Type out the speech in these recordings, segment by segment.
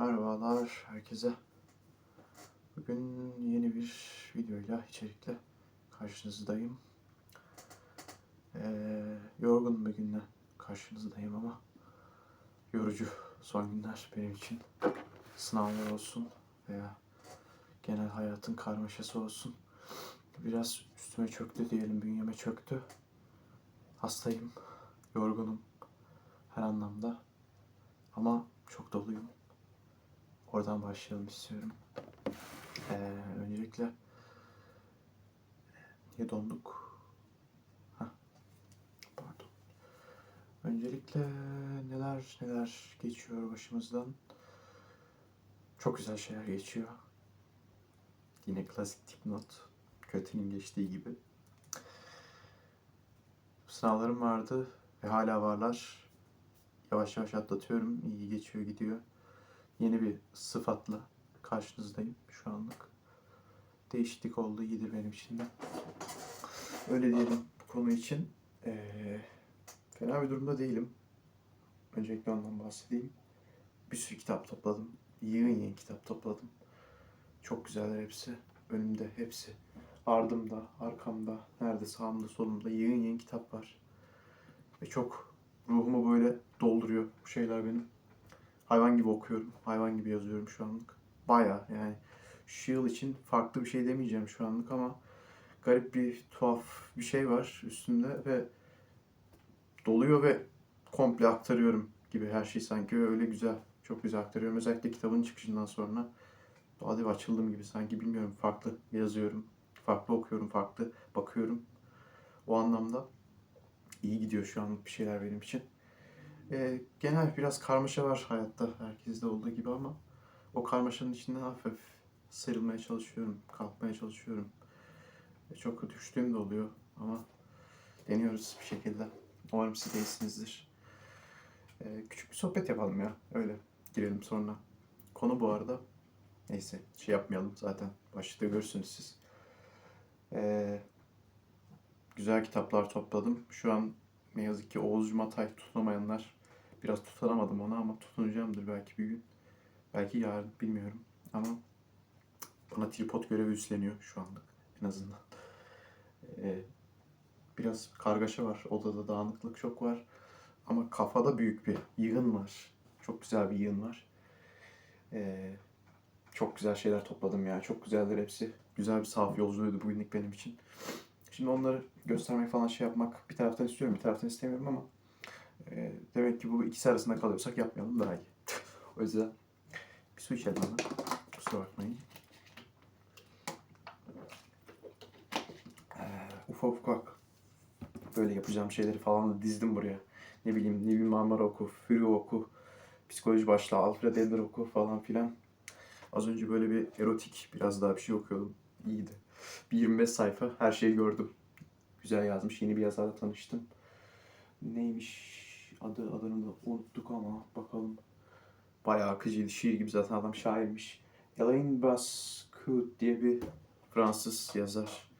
Merhabalar herkese. Bugün yeni bir videoyla, içerikle karşınızdayım. Ee, yorgun bir günle karşınızdayım ama yorucu son günler benim için. Sınavlar olsun veya genel hayatın karmaşası olsun. Biraz üstüme çöktü diyelim, bünyeme çöktü. Hastayım, yorgunum her anlamda. Ama çok doluyum. Oradan başlayalım istiyorum. Ee, öncelikle niye donduk? Heh, pardon. Öncelikle neler neler geçiyor başımızdan. Çok güzel şeyler geçiyor. Yine klasik dipnot. Kötünün geçtiği gibi. Sınavlarım vardı ve hala varlar. Yavaş yavaş atlatıyorum. İyi geçiyor gidiyor yeni bir sıfatla karşınızdayım şu anlık. Değişiklik oldu, iyidir benim için de. Öyle diyelim bu konu için. Ee, fena bir durumda değilim. Öncelikle ondan bahsedeyim. Bir sürü kitap topladım. Yığın yığın kitap topladım. Çok güzeller hepsi. Önümde hepsi. Ardımda, arkamda, nerede sağımda, solumda yığın yığın kitap var. Ve çok ruhumu böyle dolduruyor bu şeyler benim. Hayvan gibi okuyorum. Hayvan gibi yazıyorum şu anlık. Baya yani şu yıl için farklı bir şey demeyeceğim şu anlık ama garip bir tuhaf bir şey var üstünde ve doluyor ve komple aktarıyorum gibi her şey sanki öyle güzel. Çok güzel aktarıyorum. Özellikle kitabın çıkışından sonra hadi açıldım gibi sanki bilmiyorum farklı yazıyorum. Farklı okuyorum, farklı bakıyorum. O anlamda iyi gidiyor şu anlık bir şeyler benim için. E, genel biraz karmaşa var hayatta herkeste olduğu gibi ama o karmaşanın içinden hafif sıyrılmaya çalışıyorum, kalkmaya çalışıyorum. E, çok düştüğüm de oluyor ama deniyoruz bir şekilde. Umarım siz de. E, küçük bir sohbet yapalım ya, öyle girelim sonra. Konu bu arada, neyse şey yapmayalım zaten başlıkta görürsünüz siz. E, güzel kitaplar topladım. Şu an ne yazık ki Oğuz Cumatay tutunamayanlar Biraz tutunamadım ona ama tutunacağımdır belki bir gün. Belki yarın bilmiyorum. Ama bana tripod görevi üstleniyor şu anlık en azından. Ee, biraz kargaşa var. Odada dağınıklık çok var. Ama kafada büyük bir yığın var. Çok güzel bir yığın var. Ee, çok güzel şeyler topladım ya. Çok güzeldir hepsi. Güzel bir sahaf yolculuğuydu bugünlük benim için. Şimdi onları göstermek falan şey yapmak bir taraftan istiyorum, bir taraftan istemiyorum ama e, demek ki bu ikisi arasında kalıyorsak yapmayalım daha iyi. o yüzden bir su içelim hemen. Kusura bakmayın. Ee, ufak ufak böyle yapacağım şeyleri falan da dizdim buraya. Ne bileyim Nilgün Marmara oku, Fury oku, psikoloji başla, Alfred Adler oku falan filan. Az önce böyle bir erotik biraz daha bir şey okuyordum. İyiydi. Bir 25 sayfa her şeyi gördüm. Güzel yazmış. Yeni bir yazarla tanıştım. Neymiş? Adı adını da unuttuk ama bakalım. Bayağı akıcıydı. Şiir gibi zaten adam şairmiş. Alain Bascut diye bir Fransız yazar.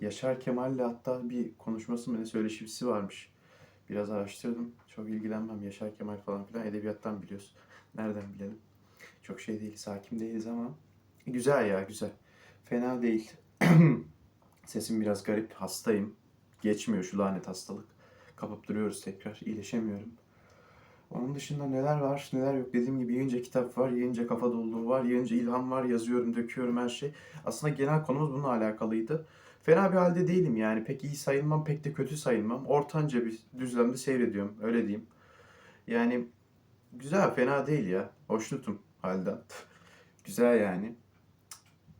Yaşar Kemal'le hatta bir konuşması mı ne söyleşisi varmış. Biraz araştırdım. Çok ilgilenmem. Yaşar Kemal falan filan edebiyattan biliyoruz. Nereden bilelim. Çok şey değiliz, hakim değiliz ama güzel ya güzel. Fena değil. Sesim biraz garip. Hastayım. Geçmiyor şu lanet hastalık kapıp duruyoruz tekrar. İyileşemiyorum. Onun dışında neler var, neler yok. Dediğim gibi yığınca kitap var, yığınca kafa doluluğu var, yığınca ilham var, yazıyorum, döküyorum her şey. Aslında genel konumuz bununla alakalıydı. Fena bir halde değilim yani. Pek iyi sayılmam, pek de kötü sayılmam. Ortanca bir düzlemde seyrediyorum, öyle diyeyim. Yani güzel, fena değil ya. Hoşnutum halden. güzel yani.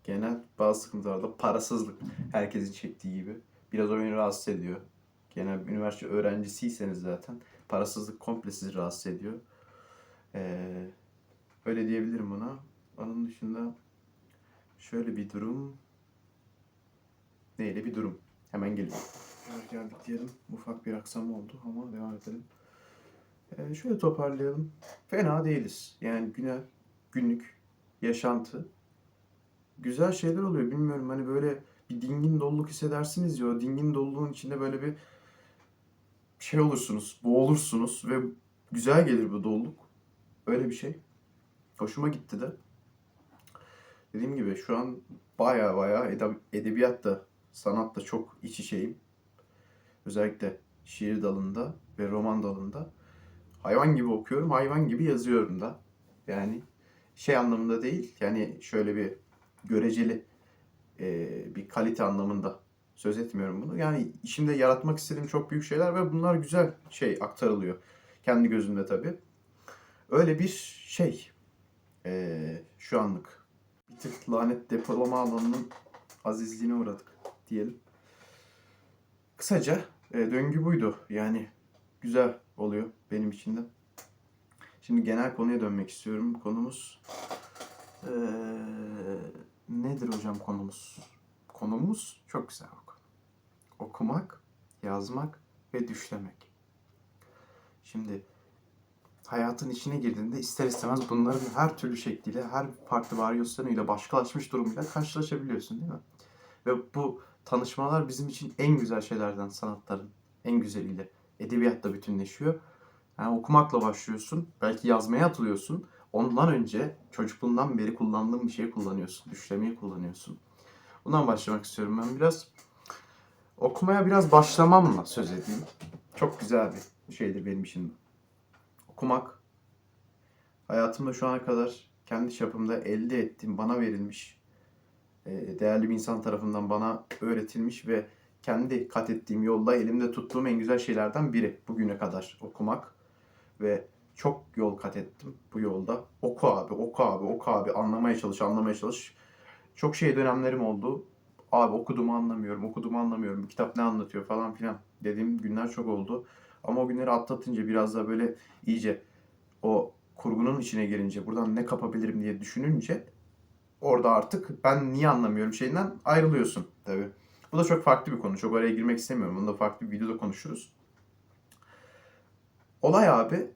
Genel bazı sıkıntılarda parasızlık herkesin çektiği gibi. Biraz o beni rahatsız ediyor genel üniversite öğrencisiyseniz zaten parasızlık komple sizi rahatsız ediyor. Ee, öyle diyebilirim buna. Onun dışında şöyle bir durum. Neyle bir durum? Hemen gelin. Geldik diyelim. Ufak bir aksam oldu ama devam edelim. Ee, şöyle toparlayalım. Fena değiliz. Yani günel, günlük yaşantı. Güzel şeyler oluyor. Bilmiyorum hani böyle bir dingin doluluk hissedersiniz ya. O dingin doluluğun içinde böyle bir şey olursunuz, boğulursunuz ve güzel gelir bu doluluk. Öyle bir şey. Hoşuma gitti de. Dediğim gibi şu an baya baya ede- edebiyatla, sanatla çok iç içeyim. Özellikle şiir dalında ve roman dalında. Hayvan gibi okuyorum, hayvan gibi yazıyorum da. Yani şey anlamında değil, yani şöyle bir göreceli bir kalite anlamında söz etmiyorum bunu. Yani işimde yaratmak istediğim çok büyük şeyler ve bunlar güzel şey aktarılıyor. Kendi gözümde tabii. Öyle bir şey e, şu anlık. Bir tık lanet depolama alanının azizliğine uğradık diyelim. Kısaca e, döngü buydu. Yani güzel oluyor benim için de. Şimdi genel konuya dönmek istiyorum. Konumuz e, nedir hocam konumuz? Konumuz çok güzel. Okumak, yazmak ve düşlemek. Şimdi hayatın içine girdiğinde ister istemez bunların her türlü şekliyle, her farklı varyasyonuyla, başkalaşmış durumuyla karşılaşabiliyorsun değil mi? Ve bu tanışmalar bizim için en güzel şeylerden sanatların en güzeliyle. Edebiyatla bütünleşiyor. Yani okumakla başlıyorsun, belki yazmaya atılıyorsun. Ondan önce çocukluğundan beri kullandığın bir şeyi kullanıyorsun, düşlemeyi kullanıyorsun. Bundan başlamak istiyorum ben biraz. Okumaya biraz başlamamla söz edeyim. Çok güzel bir şeydir benim için. Okumak hayatımda şu ana kadar kendi çapımda elde ettiğim, bana verilmiş, e, değerli bir insan tarafından bana öğretilmiş ve kendi kat ettiğim yolda elimde tuttuğum en güzel şeylerden biri bugüne kadar okumak ve çok yol kat ettim bu yolda. Oku abi, oku abi, oku abi, anlamaya çalış, anlamaya çalış. Çok şey dönemlerim oldu. Abi okuduğumu anlamıyorum, okuduğumu anlamıyorum. Bu kitap ne anlatıyor falan filan dediğim günler çok oldu. Ama o günleri atlatınca biraz da böyle iyice o kurgunun içine girince buradan ne kapabilirim diye düşününce orada artık ben niye anlamıyorum şeyinden ayrılıyorsun tabii. Bu da çok farklı bir konu. Çok oraya girmek istemiyorum. Bunu da farklı bir videoda konuşuruz. Olay abi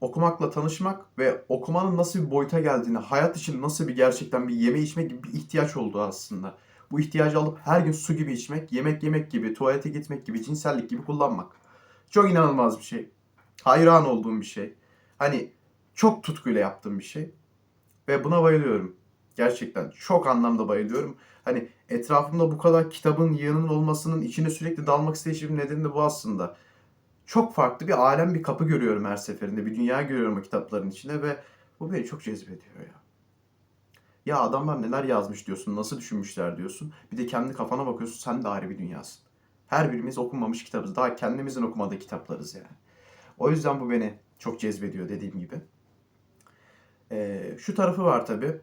okumakla tanışmak ve okumanın nasıl bir boyuta geldiğini, hayat için nasıl bir gerçekten bir yeme içme gibi bir ihtiyaç olduğu aslında. Bu ihtiyacı alıp her gün su gibi içmek, yemek yemek gibi, tuvalete gitmek gibi, cinsellik gibi kullanmak. Çok inanılmaz bir şey. Hayran olduğum bir şey. Hani çok tutkuyla yaptığım bir şey. Ve buna bayılıyorum. Gerçekten çok anlamda bayılıyorum. Hani etrafımda bu kadar kitabın yığının olmasının içine sürekli dalmak isteyişimin nedeni de bu aslında. Çok farklı bir alem, bir kapı görüyorum her seferinde. Bir dünya görüyorum o kitapların içine ve bu beni çok cezbediyor ya. Ya adamlar neler yazmış diyorsun, nasıl düşünmüşler diyorsun. Bir de kendi kafana bakıyorsun, sen de ayrı bir dünyasın. Her birimiz okunmamış kitabız. Daha kendimizin okumadığı kitaplarız yani. O yüzden bu beni çok cezbediyor dediğim gibi. Ee, şu tarafı var tabii.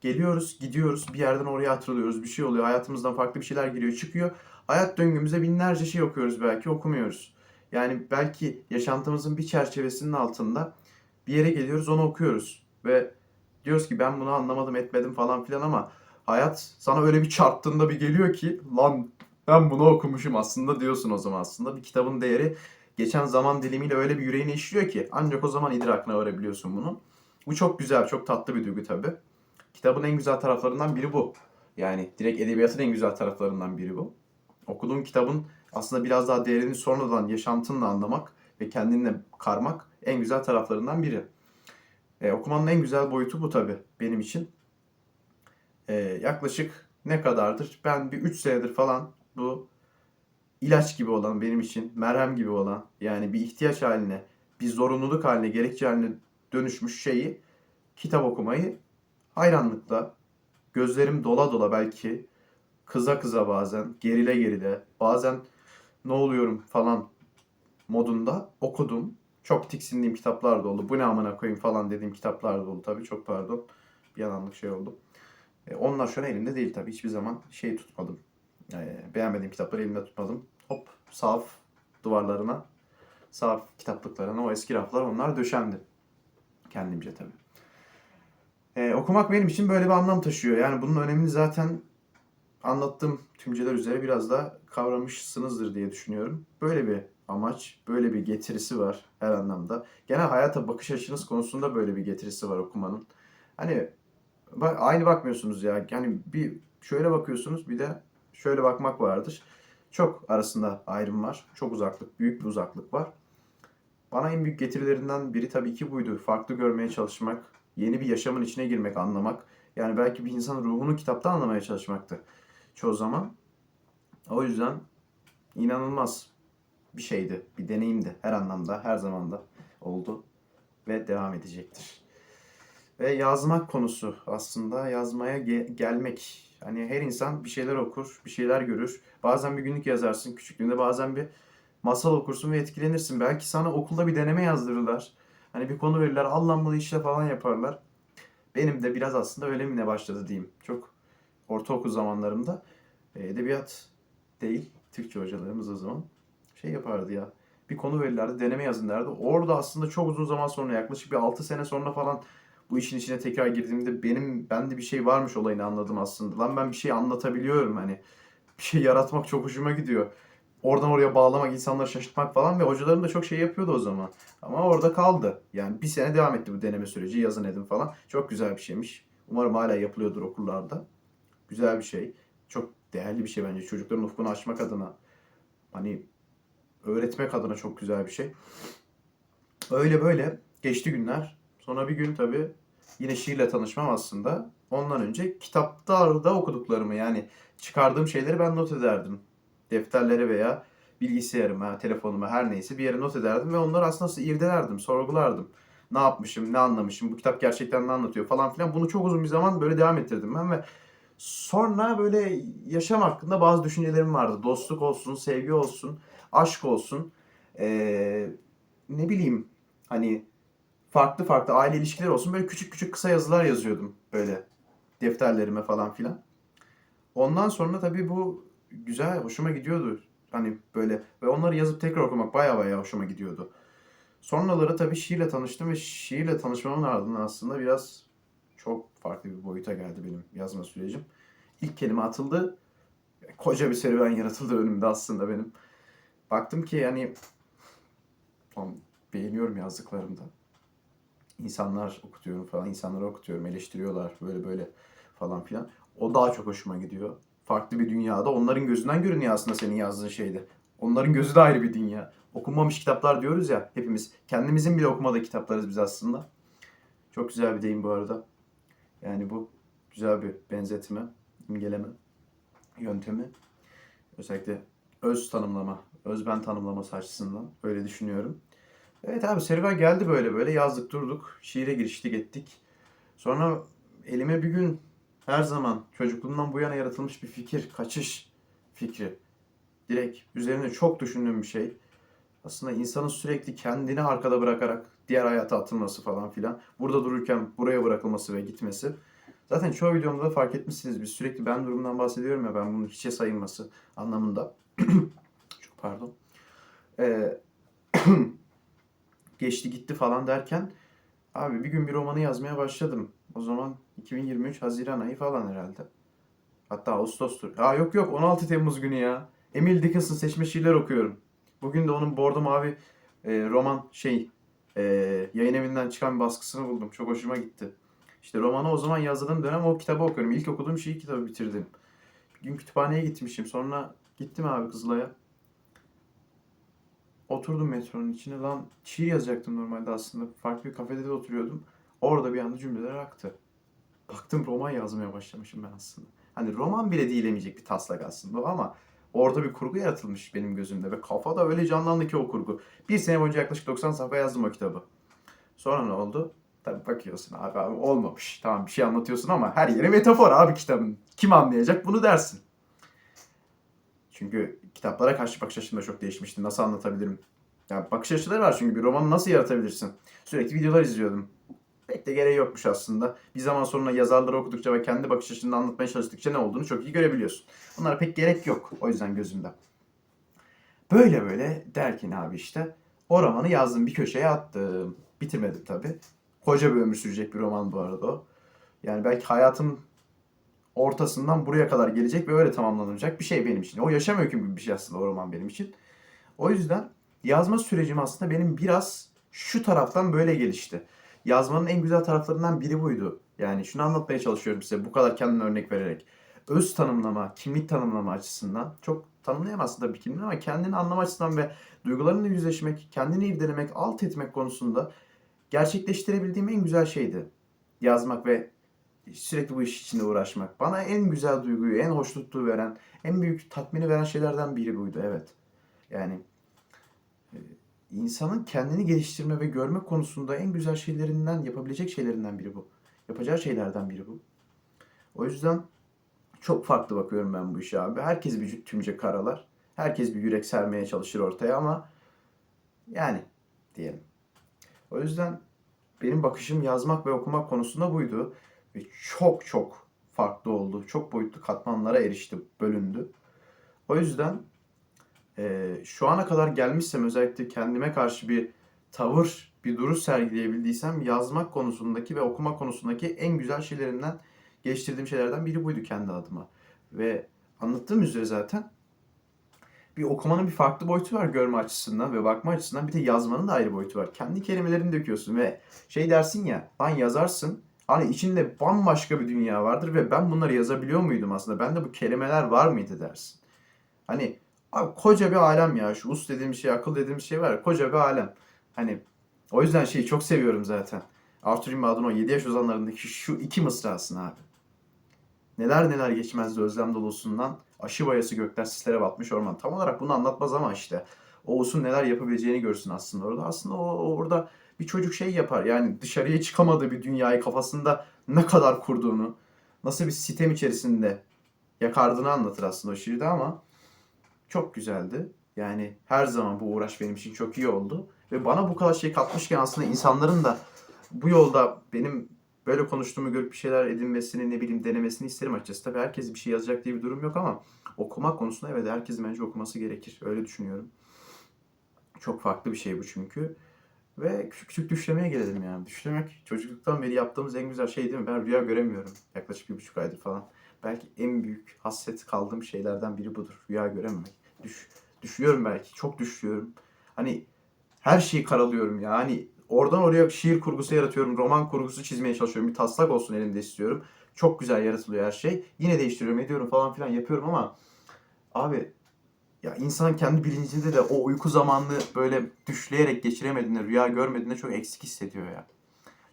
Geliyoruz, gidiyoruz, bir yerden oraya hatırlıyoruz, bir şey oluyor, hayatımızdan farklı bir şeyler giriyor, çıkıyor. Hayat döngümüzde binlerce şey okuyoruz belki, okumuyoruz. Yani belki yaşantımızın bir çerçevesinin altında bir yere geliyoruz, onu okuyoruz. Ve diyoruz ki ben bunu anlamadım, etmedim falan filan ama hayat sana öyle bir çarptığında bir geliyor ki lan ben bunu okumuşum aslında diyorsun o zaman aslında. Bir kitabın değeri geçen zaman dilimiyle öyle bir yüreğine işliyor ki ancak o zaman idrakına varabiliyorsun bunu. Bu çok güzel, çok tatlı bir duygu tabii. Kitabın en güzel taraflarından biri bu. Yani direkt edebiyatın en güzel taraflarından biri bu. Okuduğun kitabın aslında biraz daha değerini sonradan yaşantınla anlamak ve kendinle karmak en güzel taraflarından biri. E, okumanın en güzel boyutu bu tabii benim için. E, yaklaşık ne kadardır? Ben bir 3 senedir falan bu ilaç gibi olan benim için, merhem gibi olan yani bir ihtiyaç haline, bir zorunluluk haline, gerekçe haline dönüşmüş şeyi kitap okumayı hayranlıkla, gözlerim dola dola belki, kıza kıza bazen, gerile gerile, bazen ne oluyorum falan modunda okudum. Çok tiksindiğim kitaplar da oldu. Bu ne amına koyayım falan dediğim kitaplar da oldu tabii. Çok pardon. Bir anlamlık şey oldu. E, onlar şu an elimde değil tabii. Hiçbir zaman şey tutmadım. E, beğenmediğim kitapları elimde tutmadım. Hop sahaf duvarlarına, sahaf kitaplıklarına o eski raflar onlar döşendi. Kendimce tabii. Ee, okumak benim için böyle bir anlam taşıyor. Yani bunun önemini zaten anlattığım tümceler üzere biraz da kavramışsınızdır diye düşünüyorum. Böyle bir amaç, böyle bir getirisi var her anlamda. Genel hayata bakış açınız konusunda böyle bir getirisi var okumanın. Hani bak, aynı bakmıyorsunuz ya. Yani bir şöyle bakıyorsunuz bir de şöyle bakmak vardır. Çok arasında ayrım var. Çok uzaklık, büyük bir uzaklık var. Bana en büyük getirilerinden biri tabii ki buydu. Farklı görmeye çalışmak, Yeni bir yaşamın içine girmek, anlamak. Yani belki bir insanın ruhunu kitapta anlamaya çalışmaktı çoğu zaman. O yüzden inanılmaz bir şeydi, bir deneyimdi her anlamda, her zamanda oldu ve devam edecektir. Ve yazmak konusu aslında yazmaya ge- gelmek. Hani her insan bir şeyler okur, bir şeyler görür. Bazen bir günlük yazarsın küçüklüğünde, bazen bir masal okursun ve etkilenirsin. Belki sana okulda bir deneme yazdırırlar. Hani bir konu verirler, bunu işle falan yaparlar. Benim de biraz aslında öyle mi ne başladı diyeyim. Çok ortaokul zamanlarımda edebiyat değil, Türkçe hocalarımız o zaman şey yapardı ya. Bir konu verirlerdi, deneme yazın derdi. Orada aslında çok uzun zaman sonra, yaklaşık bir 6 sene sonra falan bu işin içine tekrar girdiğimde benim bende bir şey varmış olayını anladım aslında. Lan ben bir şey anlatabiliyorum hani. Bir şey yaratmak çok hoşuma gidiyor. Oradan oraya bağlamak, insanları şaşırtmak falan ve hocalarım da çok şey yapıyordu o zaman. Ama orada kaldı. Yani bir sene devam etti bu deneme süreci. Yazın edin falan. Çok güzel bir şeymiş. Umarım hala yapılıyordur okullarda. Güzel bir şey. Çok değerli bir şey bence. Çocukların ufkunu açmak adına. Hani öğretmek adına çok güzel bir şey. Öyle böyle geçti günler. Sonra bir gün tabii yine şiirle tanışmam aslında. Ondan önce kitaplarda okuduklarımı yani çıkardığım şeyleri ben not ederdim. Defterlere veya bilgisayarıma, telefonuma her neyse bir yere not ederdim ve onları aslında irdelerdim, sorgulardım. Ne yapmışım, ne anlamışım, bu kitap gerçekten ne anlatıyor falan filan. Bunu çok uzun bir zaman böyle devam ettirdim ben ve sonra böyle yaşam hakkında bazı düşüncelerim vardı. Dostluk olsun, sevgi olsun, aşk olsun. Ee, ne bileyim hani farklı farklı aile ilişkileri olsun böyle küçük küçük kısa yazılar yazıyordum böyle defterlerime falan filan. Ondan sonra tabii bu güzel, hoşuma gidiyordu. Hani böyle ve onları yazıp tekrar okumak baya baya hoşuma gidiyordu. Sonraları tabii şiirle tanıştım ve şiirle tanışmamın ardından aslında biraz çok farklı bir boyuta geldi benim yazma sürecim. İlk kelime atıldı. Koca bir serüven yaratıldı önümde aslında benim. Baktım ki yani tam beğeniyorum yazdıklarımda. İnsanlar okutuyorum falan, insanları okutuyorum, eleştiriyorlar böyle böyle falan filan. O daha çok hoşuma gidiyor. Farklı bir dünyada onların gözünden görünüyor aslında senin yazdığın şeyde. Onların gözü de ayrı bir dünya. Okunmamış kitaplar diyoruz ya hepimiz. Kendimizin bile okumadığı kitaplarız biz aslında. Çok güzel bir deyim bu arada. Yani bu güzel bir benzetme, imgeleme yöntemi. Özellikle öz tanımlama, öz ben tanımlaması açısından öyle düşünüyorum. Evet abi serüven geldi böyle böyle yazdık durduk. Şiire giriştik ettik. Sonra elime bir gün her zaman çocukluğumdan bu yana yaratılmış bir fikir, kaçış fikri. Direkt üzerine çok düşündüğüm bir şey. Aslında insanın sürekli kendini arkada bırakarak diğer hayata atılması falan filan. Burada dururken buraya bırakılması ve gitmesi. Zaten çoğu videomda da fark etmişsiniz. Biz sürekli ben durumdan bahsediyorum ya ben bunun hiçe sayılması anlamında. çok pardon. Ee, geçti gitti falan derken abi bir gün bir romanı yazmaya başladım. O zaman 2023 Haziran ayı falan herhalde. Hatta Ağustos'tur. Aa yok yok 16 Temmuz günü ya. Emil Dickinson seçme şiirler okuyorum. Bugün de onun Bordo Mavi e, roman şey e, yayın evinden çıkan bir baskısını buldum. Çok hoşuma gitti. İşte romanı o zaman yazdığım dönem o kitabı okuyorum. İlk okuduğum şiir kitabı bitirdim. Bir gün kütüphaneye gitmişim. Sonra gittim abi Kızılay'a. Oturdum metronun içine. Lan şiir yazacaktım normalde aslında. Farklı bir kafede de oturuyordum. Orada bir anda cümleler aktı. Baktım roman yazmaya başlamışım ben aslında. Hani roman bile değilemeyecek bir taslak aslında ama orada bir kurgu yaratılmış benim gözümde ve kafada öyle canlandı ki o kurgu. Bir sene boyunca yaklaşık 90 sayfa yazdım o kitabı. Sonra ne oldu? Tabii bakıyorsun abi, abi olmamış. Tamam bir şey anlatıyorsun ama her yere metafor abi kitabın. Kim anlayacak bunu dersin. Çünkü kitaplara karşı bakış açım da çok değişmişti. Nasıl anlatabilirim? Ya bakış açıları var çünkü bir romanı nasıl yaratabilirsin? Sürekli videolar izliyordum. Pek de gereği yokmuş aslında. Bir zaman sonra yazarları okudukça ve kendi bakış açını anlatmaya çalıştıkça ne olduğunu çok iyi görebiliyorsun. Bunlara pek gerek yok o yüzden gözümde. Böyle böyle derken abi işte o romanı yazdım bir köşeye attım. Bitirmedim tabi. Koca bir ömür sürecek bir roman bu arada o. Yani belki hayatım ortasından buraya kadar gelecek ve öyle tamamlanacak bir şey benim için. O yaşam öyküm gibi bir şey aslında o roman benim için. O yüzden yazma sürecim aslında benim biraz şu taraftan böyle gelişti. Yazmanın en güzel taraflarından biri buydu. Yani şunu anlatmaya çalışıyorum size bu kadar kendime örnek vererek. Öz tanımlama, kimlik tanımlama açısından çok tanımlayamazsın tabii kimliğini ama kendini anlama açısından ve duygularınla yüzleşmek, kendini irdelemek, alt etmek konusunda gerçekleştirebildiğim en güzel şeydi. yazmak ve sürekli bu iş içinde uğraşmak. Bana en güzel duyguyu, en hoşnutluğu veren, en büyük tatmini veren şeylerden biri buydu. Evet. Yani insanın kendini geliştirme ve görme konusunda en güzel şeylerinden, yapabilecek şeylerinden biri bu. Yapacağı şeylerden biri bu. O yüzden çok farklı bakıyorum ben bu işe abi. Herkes bir tümce karalar. Herkes bir yürek sermeye çalışır ortaya ama yani diyelim. O yüzden benim bakışım yazmak ve okumak konusunda buydu. Ve çok çok farklı oldu. Çok boyutlu katmanlara erişti, bölündü. O yüzden e, şu ana kadar gelmişsem özellikle kendime karşı bir tavır, bir duruş sergileyebildiysem yazmak konusundaki ve okuma konusundaki en güzel şeylerimden geliştirdiğim şeylerden biri buydu kendi adıma. Ve anlattığım üzere zaten bir okumanın bir farklı boyutu var görme açısından ve bakma açısından bir de yazmanın da ayrı boyutu var. Kendi kelimelerini döküyorsun ve şey dersin ya lan yazarsın hani içinde bambaşka bir dünya vardır ve ben bunları yazabiliyor muydum aslında? Bende bu kelimeler var mıydı dersin. Hani abi koca bir alem ya şu us dediğim şey akıl dediğim şey var ya koca bir alem. Hani o yüzden şeyi çok seviyorum zaten. Arthur Rimbaud'un o 7 yaş uzanlarındaki şu iki mısrasını abi. Neler neler geçmezdi özlem dolusundan. Aşı bayası gökler sislere batmış orman. Tam olarak bunu anlatmaz ama işte. Oğuz'un neler yapabileceğini görsün aslında orada. Aslında o, o orada bir çocuk şey yapar. Yani dışarıya çıkamadığı bir dünyayı kafasında ne kadar kurduğunu, nasıl bir sistem içerisinde yakardığını anlatır aslında o şiirde ama çok güzeldi. Yani her zaman bu uğraş benim için çok iyi oldu. Ve bana bu kadar şey katmışken aslında insanların da bu yolda benim böyle konuştuğumu görüp bir şeyler edinmesini, ne bileyim denemesini isterim açıkçası. Tabii herkes bir şey yazacak diye bir durum yok ama okumak konusunda evet herkesin bence okuması gerekir. Öyle düşünüyorum. Çok farklı bir şey bu çünkü. Ve küçük küçük düşlemeye gelelim yani. Düşlemek çocukluktan beri yaptığımız en güzel şey değil mi? Ben rüya göremiyorum yaklaşık bir buçuk aydır falan. Belki en büyük hasret kaldığım şeylerden biri budur. Rüya görememek. Düş, düşüyorum belki. Çok düşüyorum. Hani her şeyi karalıyorum ya. Hani oradan oraya şiir kurgusu yaratıyorum. Roman kurgusu çizmeye çalışıyorum. Bir taslak olsun elimde istiyorum. Çok güzel yaratılıyor her şey. Yine değiştiriyorum, ediyorum falan filan yapıyorum ama abi ya insan kendi bilincinde de o uyku zamanını böyle düşleyerek geçiremediğinde, rüya görmediğinde çok eksik hissediyor ya.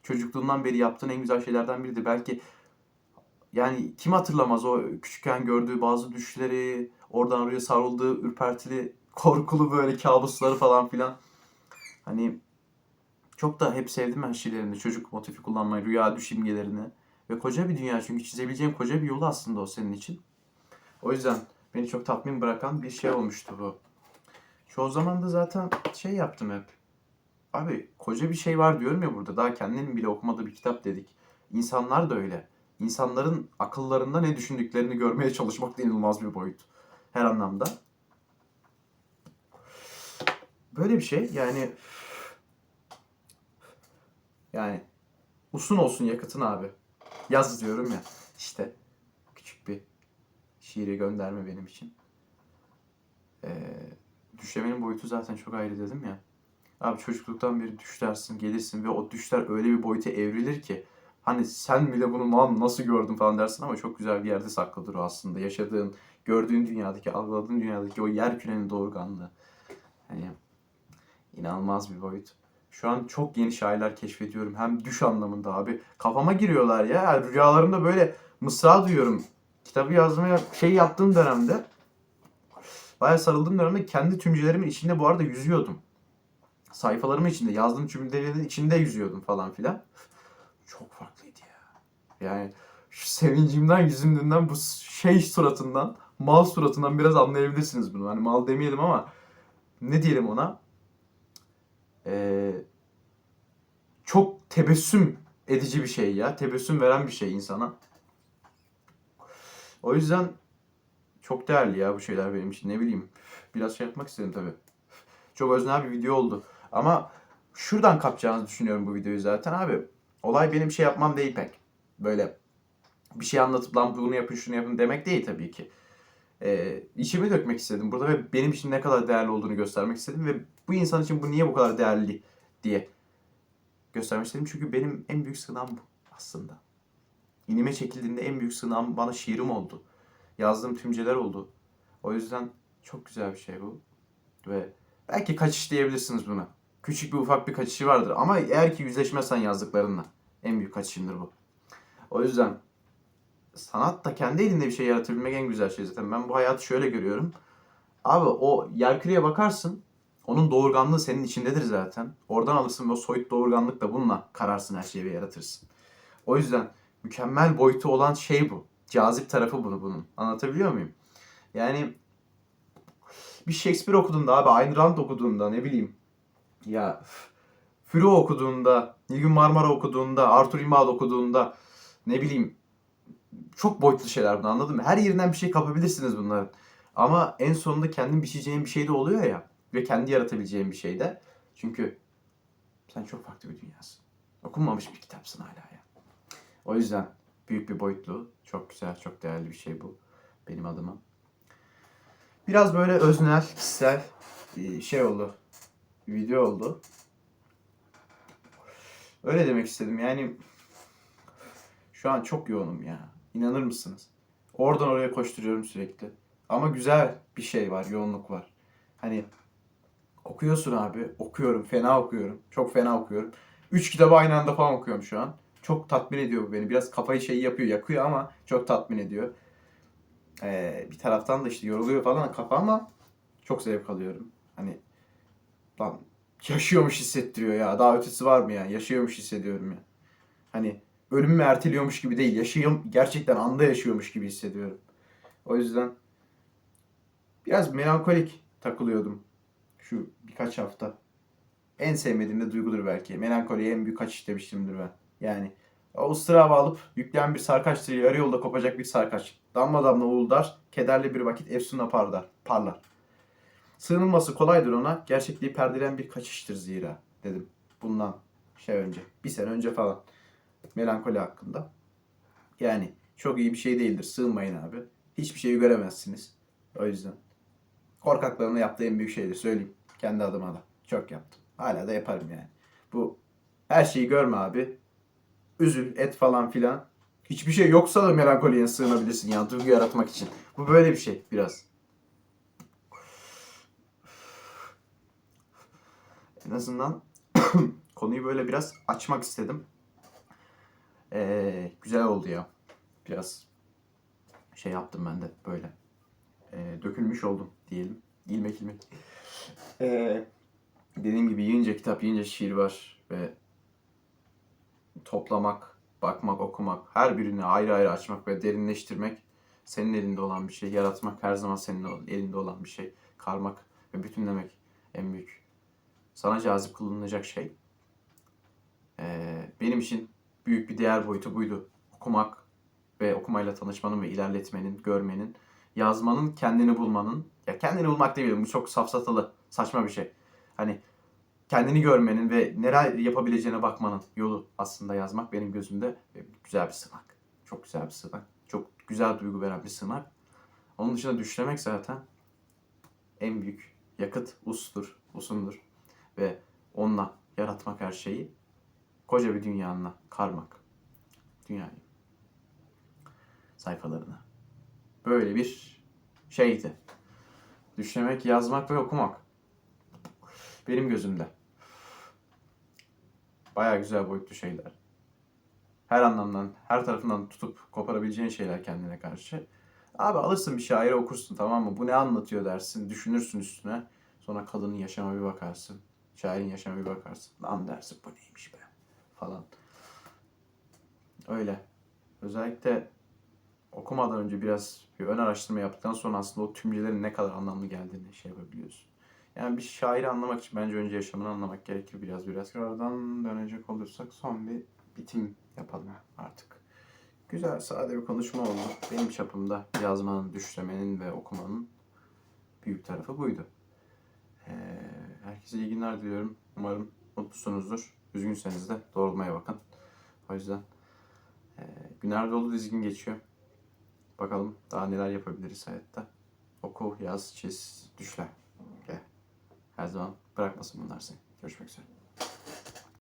Çocukluğundan beri yaptığın en güzel şeylerden biridir. Belki yani kim hatırlamaz o küçükken gördüğü bazı düşleri, oradan oraya sarıldığı ürpertili, korkulu böyle kabusları falan filan. Hani çok da hep sevdim ben şiirlerinde çocuk motifi kullanmayı, rüya düş imgelerini. Ve koca bir dünya çünkü çizebileceğin koca bir yolu aslında o senin için. O yüzden beni çok tatmin bırakan bir şey olmuştu bu. Çoğu zaman da zaten şey yaptım hep. Abi koca bir şey var diyorum ya burada. Daha kendinin bile okumadığı bir kitap dedik. İnsanlar da öyle. İnsanların akıllarında ne düşündüklerini görmeye çalışmak da inanılmaz bir boyut. Her anlamda. Böyle bir şey yani yani usun olsun yakıtın abi. Yaz diyorum ya. İşte küçük bir şiire gönderme benim için. Ee, düşlemenin boyutu zaten çok ayrı dedim ya. Abi çocukluktan beri düş dersin, gelirsin ve o düşler öyle bir boyuta evrilir ki hani sen bile bunu lan nasıl gördün falan dersin ama çok güzel bir yerde saklıdır o aslında. Yaşadığın, gördüğün dünyadaki, algıladığın dünyadaki o yer kürenin doğurganlığı. Hani inanılmaz bir boyut. Şu an çok yeni şairler keşfediyorum. Hem düş anlamında abi. Kafama giriyorlar ya. Yani rüyalarımda böyle mısra duyuyorum. Kitabı yazmaya şey yaptığım dönemde bayağı sarıldığım dönemde kendi tümcelerimin içinde bu arada yüzüyordum. Sayfalarımın içinde, yazdığım cümlelerin içinde yüzüyordum falan filan. Çok farklıydı ya. Yani şu sevincimden, yüzümden, bu şey suratından, mal suratından biraz anlayabilirsiniz bunu. Hani mal demeyelim ama ne diyelim ona? Ee, çok tebessüm edici bir şey ya. Tebessüm veren bir şey insana. O yüzden çok değerli ya bu şeyler benim için. Ne bileyim. Biraz şey yapmak istedim tabii. Çok öznel bir video oldu. Ama şuradan kapacağınızı düşünüyorum bu videoyu zaten abi. Olay benim şey yapmam değil pek. Böyle bir şey anlatıp lan bunu yapın şunu yapın demek değil tabii ki. Ee, içimi dökmek istedim burada ve benim için ne kadar değerli olduğunu göstermek istedim ve bu insan için bu niye bu kadar değerli diye göstermek istedim. Çünkü benim en büyük sığınağım bu aslında. İnime çekildiğinde en büyük sığınağım bana şiirim oldu. Yazdığım tümceler oldu. O yüzden çok güzel bir şey bu. Ve belki kaçış diyebilirsiniz buna. Küçük bir ufak bir kaçışı vardır. Ama eğer ki yüzleşmezsen yazdıklarınla. En büyük kaçışındır bu. O yüzden sanat da kendi elinde bir şey yaratabilmek en güzel şey zaten. Ben bu hayatı şöyle görüyorum. Abi o yerküreye bakarsın. Onun doğurganlığı senin içindedir zaten. Oradan alırsın ve o soyut doğurganlıkla bununla kararsın her şeyi ve yaratırsın. O yüzden mükemmel boyutu olan şey bu. Cazip tarafı bunu bunun. Anlatabiliyor muyum? Yani bir Shakespeare okuduğunda abi Ayn Rand okuduğunda ne bileyim ya Füro okuduğunda, Nilgün Marmara okuduğunda, Arthur Rimbaud okuduğunda ne bileyim çok boyutlu şeyler bunu anladın mı? Her yerinden bir şey kapabilirsiniz bunların. Ama en sonunda kendin biçeceğin bir şey de oluyor ya. Ve kendi yaratabileceğin bir şey de. Çünkü sen çok farklı bir dünyasın. Okunmamış bir kitapsın hala ya. O yüzden büyük bir boyutlu, çok güzel, çok değerli bir şey bu benim adıma. Biraz böyle öznel, kişisel şey oldu. Video oldu. Öyle demek istedim. Yani şu an çok yoğunum ya. İnanır mısınız? Oradan oraya koşturuyorum sürekli. Ama güzel bir şey var, yoğunluk var. Hani okuyorsun abi, okuyorum, fena okuyorum. Çok fena okuyorum. Üç kitabı aynı anda falan okuyorum şu an. Çok tatmin ediyor bu beni. Biraz kafayı şey yapıyor, yakıyor ama çok tatmin ediyor. Ee, bir taraftan da işte yoruluyor falan kafa ama çok zevk alıyorum. Hani lan yaşıyormuş hissettiriyor ya. Daha ötesi var mı ya? Yaşıyormuş hissediyorum ya. Hani ölümümü erteliyormuş gibi değil. Yaşıyorum, gerçekten anda yaşıyormuş gibi hissediyorum. O yüzden biraz melankolik takılıyordum şu birkaç hafta. En sevmediğim de duygudur belki. Melankoliye en büyük kaçış demiştimdir ben. Yani o ıstırabı alıp yükleyen bir sarkaç tırı yarı yolda kopacak bir sarkaç. Damla damla uğuldar, kederli bir vakit efsuna parlar. parlar. Sığınılması kolaydır ona, gerçekliği perdeleyen bir kaçıştır zira dedim. Bundan şey önce, bir sene önce falan. Melankoli hakkında. Yani çok iyi bir şey değildir. Sığınmayın abi. Hiçbir şeyi göremezsiniz. O yüzden. Korkaklarına yaptığı en büyük şeydir. Söyleyeyim. Kendi adıma da. Çok yaptım. Hala da yaparım yani. Bu her şeyi görme abi. Üzül, et falan filan. Hiçbir şey yoksa da melankoliye sığınabilirsin yani duygu yaratmak için. Bu böyle bir şey biraz. En azından konuyu böyle biraz açmak istedim. Ee, güzel oldu ya. Biraz şey yaptım ben de böyle. Ee, dökülmüş oldum diyelim. İlmek ilmek. Ee, dediğim gibi yiyince kitap, yiyince şiir var ve toplamak, bakmak, okumak, her birini ayrı ayrı açmak ve derinleştirmek senin elinde olan bir şey. Yaratmak her zaman senin elinde olan bir şey. Karmak ve bütünlemek en büyük. Sana cazip kılınacak şey. Ee, benim için büyük bir değer boyutu buydu. Okumak ve okumayla tanışmanın ve ilerletmenin, görmenin, yazmanın, kendini bulmanın. Ya kendini bulmak değil, bu çok safsatalı, saçma bir şey. Hani kendini görmenin ve neler yapabileceğine bakmanın yolu aslında yazmak benim gözümde güzel bir sınak. Çok güzel bir sınak. Çok güzel duygu veren bir sınak. Onun dışında düşlemek zaten en büyük yakıt ustur, usundur. Ve onunla yaratmak her şeyi koca bir dünyanla karmak. Dünyayı. Sayfalarına. Böyle bir şeydi. Düşlemek, yazmak ve okumak. Benim gözümde. Baya güzel boyutlu şeyler. Her anlamdan, her tarafından tutup koparabileceğin şeyler kendine karşı. Abi alırsın bir şairi okursun tamam mı? Bu ne anlatıyor dersin, düşünürsün üstüne. Sonra kadının yaşama bir bakarsın. Şairin yaşama bir bakarsın. Lan dersin bu neymiş be falan. Öyle. Özellikle okumadan önce biraz bir ön araştırma yaptıktan sonra aslında o tümcelerin ne kadar anlamlı geldiğini şey yapabiliyorsun. Yani bir şairi anlamak için bence önce yaşamını anlamak gerekir biraz biraz. Oradan dönecek olursak son bir bitim yapalım artık. Güzel, sade bir konuşma oldu. Benim çapımda yazmanın, düşlemenin ve okumanın büyük tarafı buydu. Ee, herkese iyi günler diliyorum. Umarım mutlusunuzdur. Üzgünseniz de doğrulmaya bakın. O yüzden e, günler dolu dizgin geçiyor. Bakalım daha neler yapabiliriz hayatta. Oku, yaz, çiz, düşle. Gel. Her zaman bırakmasın bunlar seni. Görüşmek üzere.